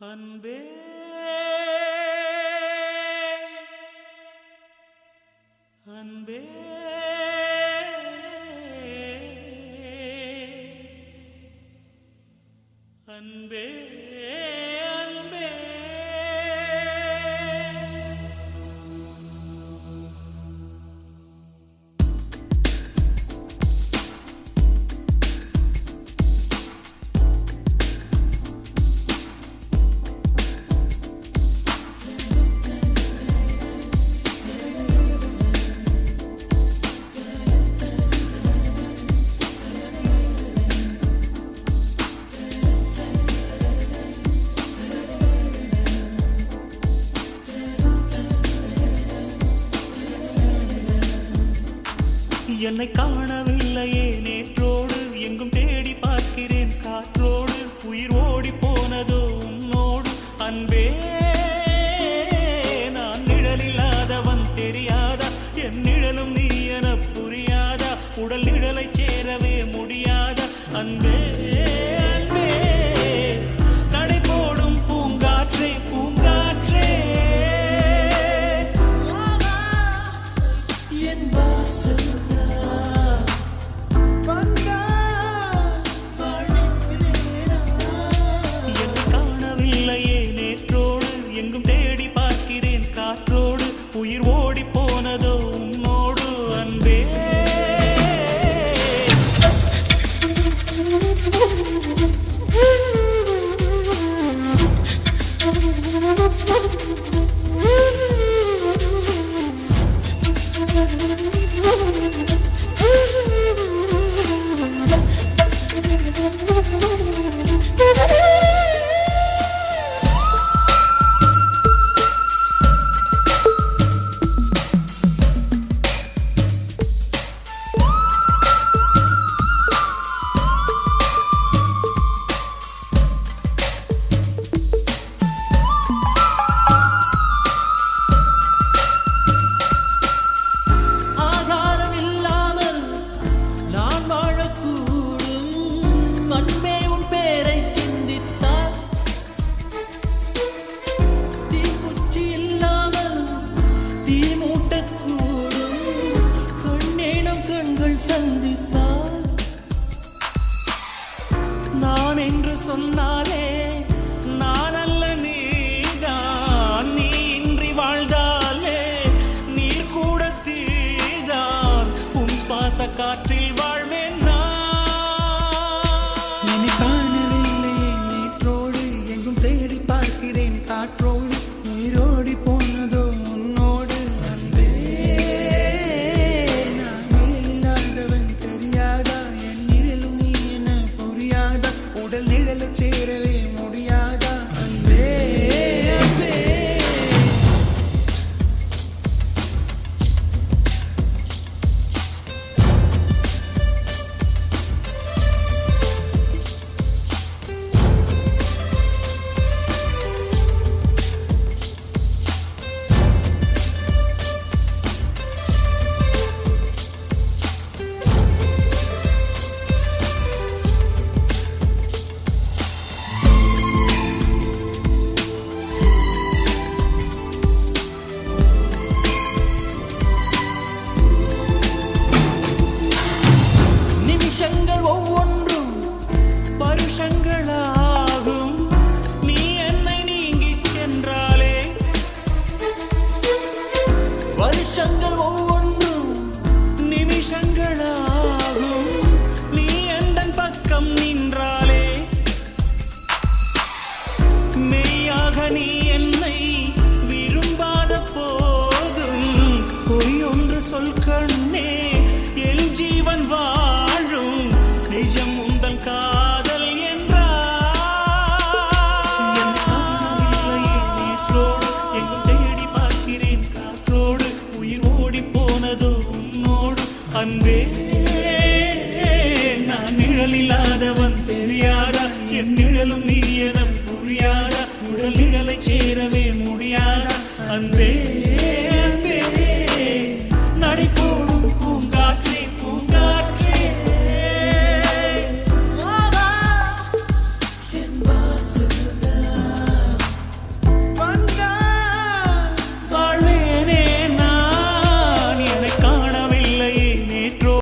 அன்பே அன்பே அன்பே என்னை காணவில்லையே. நேற்றோடு எங்கும் தேடி பார்க்கிறேன். あっ! சந்தித்தால் நான் என்று சொன்னாலே நான் அல்ல நீதான். நீ இன்றி வாழ்ந்தாலே நீர் கூட தீதான். உன் சுவாச காற்றில் வாழ்வேன். chire, le chire. சொல் கண்ணே என் ஜீவன் வாழும். நிஜம் உந்தன் காதல் என்றோடு எங்கும் தேடி பார்க்கிறேன். காற்றோடு உயிர் ஓடி போனதோ உன்னோடு. அன்பே நான் நிழலில்லாதவன். தெரியாதா? என் நிழலும் நீ